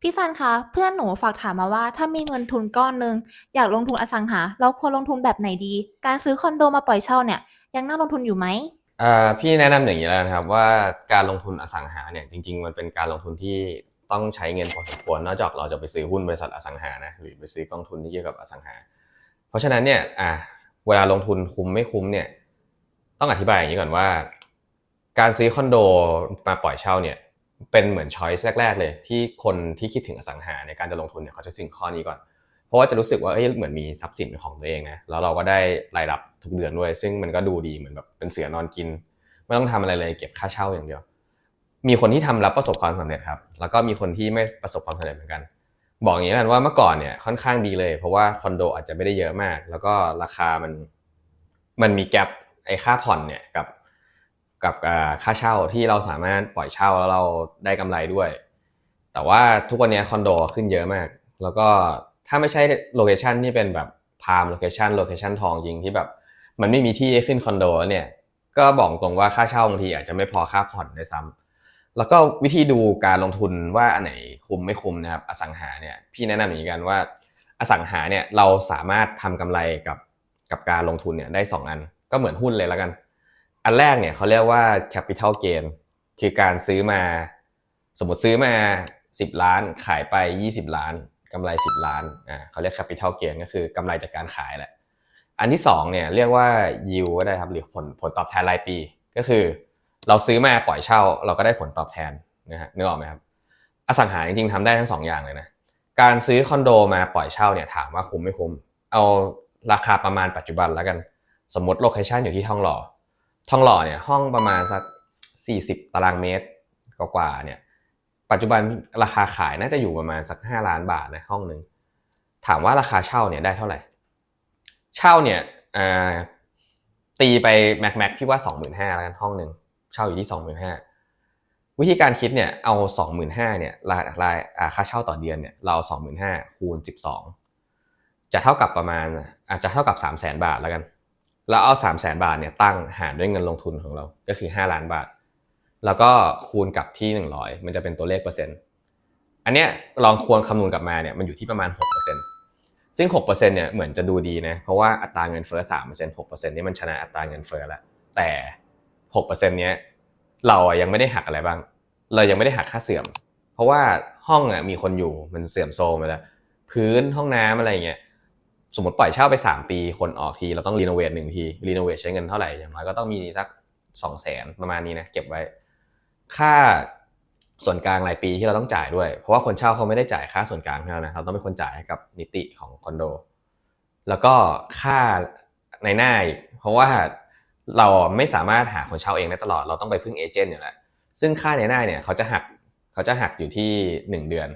พี่ซันคะ เพื่อนหนูฝากถามมาว่า ถ้ามีเงินทุนก้อนหนึ่งอยากลงทุนอสังหา เราควรลงทุนแบบไหนดี การซื้อคอนโดมาปล่อยเช่าเนี่ย ยังน่าลงทุนอยู่ไหมอ่าพี่แนะนำอย่างนี้แล้วนะครับว่าการลงทุนอสังหาเนี่ยจริง ๆ มันเป็นการลงทุนที่ต้องใช้เงินพอสมควรนอกจากเราจะไปซื้อหุ้นบริษัทอสังหานะหรือไปซื้อกองทุนที่เกี่ยวกับอสังหา เพราะฉะนั้นเนี่ยอ่าเวลาลงทุนคุ้มไม่คุ้มเนี่ยต้องอธิบายอย่างนี้ก่อนว่า การซื้อคอนโดมาปล่อยเช่าเนี่ย เป็นเหมือนช้อยส์แรก ๆ เลย ที่คนที่คิดถึงอสังหาในการจะลงทุนเนี่ยเขาจะสิ่งข้อนี้ก่อน เพราะว่าจะรู้สึกว่าเอ้ยเหมือนมีทรัพย์สินเป็นของตัวเองนะแล้วเราก็ได้รายรับทุกเดือนด้วย ซึ่งมันก็ดูดีเหมือนแบบเป็นเสือนอนกิน ไม่ต้องทำอะไรเลยเก็บค่าเช่าอย่างเดียว มีคนที่ทำรับประสบความสำเร็จครับ แล้วก็มีคนที่ไม่ประสบความสำเร็จเหมือนกัน บอกอย่างนี้กันว่าเมื่อก่อนเนี่ยค่อนข้างดีเลย เพราะว่าคอนโดอาจจะไม่ได้เยอะมาก แล้วก็ราคามันมันมีแกลบไอ้ค่าผ่อนเนี่ยกับ กับค่าเช่าที่เราสามารถปล่อยเช่าแล้วเราได้กำไรด้วย แต่ว่าทุกวันนี้คอนโดขึ้นเยอะมาก แล้วก็ถ้าไม่ใช่โลเคชันที่เป็นแบบพามโลเคชันโลเคชันทองจริงที่แบบ มันไม่มีที่ขึ้นคอนโดเนี่ยก็บอกตรงว่าค่าเช่าบางทีอาจจะไม่พอค่าผ่อนด้วยซ้ำแล้วก็วิธีดูการลงทุนว่าอันไหนคุ้มไม่คุ้มนะครับอสังหาเนี่ยพี่แนะนำอย่างนี้กันว่าอสังหาเนี่ยเราสามารถทำกำไรกับกับการลงทุนเนี่ยได้ 2 อัน ก็เหมือนหุ้นเลยแล้วกัน อันแรกเนี่ยเขาเรียกว่า capital gain คือการซื้อมา สมมติซื้อมา 10 ล้าน ขายไป 20 ล้านกำไร 10 ล้านอ่าเขาเรียก capital gain ก็คือกำไรจากการขายแหละ อันที่2เนี่ยเรียกว่า yield ก็ได้ครับหรือผลผลตอบแทนรายปี ก็คือ เราซื้อมาปล่อยเช่า เราก็ได้ผลตอบแทนนะฮะนึกออกไหมครับ อสังหาจริงๆทำได้ทั้งสองอย่างเลยนะการซื้อคอนโดมาปล่อยเช่าเนี่ยถามว่าคุ้มไม่คุ้ม เอาราคาประมาณปัจจุบันแล้วกัน สมมติโลเคชันอยู่ที่ทองหล่อ ทองหล่อเนี่ยห้องประมาณสัก 40 ตารางเมตรกว่าๆเนี่ย ปัจจุบันราคาขายน่าจะอยู่ประมาณสัก 5 ล้านบาทนะห้องหนึ่งถามว่าราคาเช่าเนี่ยได้เท่าไหร่ เช่าเนี่ยตีไปแม็กแม็กพี่ว่า 25,000แล้วกันห้องหนึ่งเช่าอยู่ที่ 25,000วิธีการคิดเนี่ยเอา 25,000เนี่ยรายรายค่าเช่าต่อเดือนเนี่ยเราเอา25,000คูณ 12 จะเท่ากับประมาณอาจจะเท่ากับ 3 0 0 0 0 0 บาทแล้วกัน แล้วเอา3 0 0 0 0 0บาทเนี่ยตั้งหารด้วยเงินลงทุนของเราก็คือ5ล้านบาท แล้วก็คูณกับที่100มันจะเป็นตัวเลขเปอร์เซ็นต์อันเนี้ยลองควรคำนวณกลับมาเนี่ยมันอยู่ที่ประมาณ6%ซึ่ง6%เนี่ยเหมือนจะดูดีนะเพราะว่าอัตราเงินเฟ้อ3% 6%นี่มันชนะอัตราเงินเฟ้อแล้วแต่6%เนี้ยเราอะยังไม่ได้หักอะไรบ้าง เรายังไม่ได้หักค่าเสื่อม เพราะว่าห้องอะมีคนอยู่มันเสื่อมโทรมไปแล้ว พื้นห้องน้ำอะไรเงี้ย สมมติปล่อยเช่าไป 3 ปี คนออกที เราต้องรีโนเวทหนึ่งทีรีโนเวทใช้เงินเท่าไหร่อย่างน้อยก็ต้องมีสักสองแสนประมาณนี้นะเก็บไว้ ค่าส่วนกลางรายปีที่เราต้องจ่ายด้วย เพราะว่าคนเช่าเขาไม่ได้จ่ายค่าส่วนกลางให้เรานะเราต้องเป็นคนจ่ายให้กับนิติของคอนโด แล้วก็ค่าในหน้าอีกเพราะว่าเราไม่สามารถหาคนเช่าเองได้ตลอดเราต้องไปพึ่งเอเจนต์อยู่แล้วซึ่งค่าในหน้าเนี่ยเขาจะหักเขาจะหักอยู่ที่หนึ่งเดือน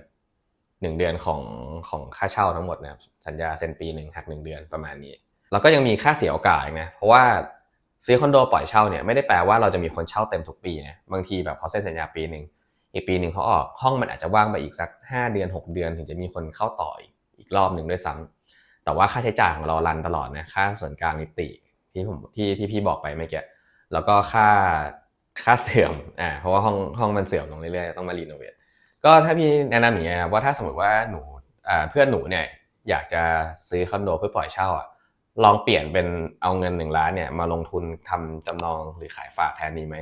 หนึ่งเดือนของของค่าเช่าทั้งหมดนะครับสัญญาเซ็นปีหนึ่งหักหนึ่งเดือนประมาณนี้ แล้วก็ยังมีค่าเสียโอกาสนะเพราะว่าซื้อคอนโดปล่อยเช่าเนี่ยไม่ได้แปลว่าเราจะมีคนเช่าเต็มทุกปีนะบางทีแบบเขาเซ็นสัญญาปีหนึ่งอีกปีหนึ่งเขาออกห้องมันอาจจะว่างไปอีกสัก 5 เดือน 6 เดือน ถึงจะมีคนเข้าต่ออีกรอบหนึ่งด้วยซ้ำแต่ว่าค่าใช้จ่ายของเรารันตลอดนะค่าส่วนกลางนิติที่ผมที่ที่พี่บอกไปเมื่อกี้แล้วก็ค่าค่าเสื่อมอ่าเพราะว่าห้องห้องมันเสื่อมลงเรื่อยๆต้องมารีโนเวท ก็ถ้าพี่แนะนำอย่างนี้นะว่าถ้าสมมติว่าหนูอ่าเพื่อนหนูเนี่ยอยากจะซื้อคอนโดเพื่อปล่อยเช่าอะลองเปลี่ยนเป็นเอาเงินหนึ่งล้านเนี่ยมาลงทุนทำจำนองหรือขายฝากแทนนี้ไหม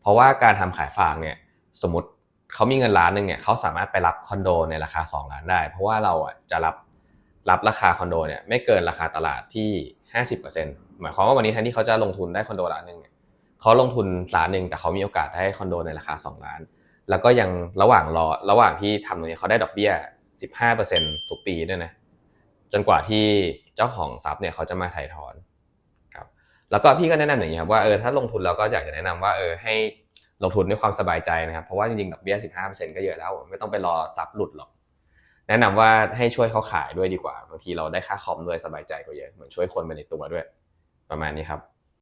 เพราะว่าการทำขายฝากเนี่ยสมมติเขามีเงินล้านหนึ่งเนี่ยเขาสามารถไปรับคอนโดในราคา 2 ล้านได้ เพราะว่าเราอะจะรับรับราคาคอนโดเนี่ยไม่เกินราคาตลาดที่ 50%หมายความว่าวันนี้แทนที่เขาจะลงทุนได้คอนโดล้านหนึ่งเนี่ยเขาลงทุนล้านหนึ่งแต่เขามีโอกาสได้คอนโดในราคา 2 ล้าน แล้วก็ยังระหว่างรอระหว่างที่ทำตรงนี้เขาได้ดอกเบี้ย 15%ทุกปีด้วยนะจนกว่าที่เจ้าของทรัพย์เนี่ยเขาจะมาถ่ายถอนครับแล้วก็พี่ก็แนะนำอย่างนี้ครับว่าเออถ้าลงทุนเราก็อยากจะแนะนำว่าเออให้ลงทุนด้วยความสบายใจนะครับ เพราะว่าจริงๆดอกเบี้ย 15%ก็เยอะแล้ว ไม่ต้องไปรอซับหลุดหรอก แนะนำว่าให้ช่วยเขาขายด้วยดีกว่า บางทีเราได้ค่าคอมด้วยสบายใจก็เยอะ เหมือนช่วยคนไปในตัวด้วย ประมาณนี้ครับ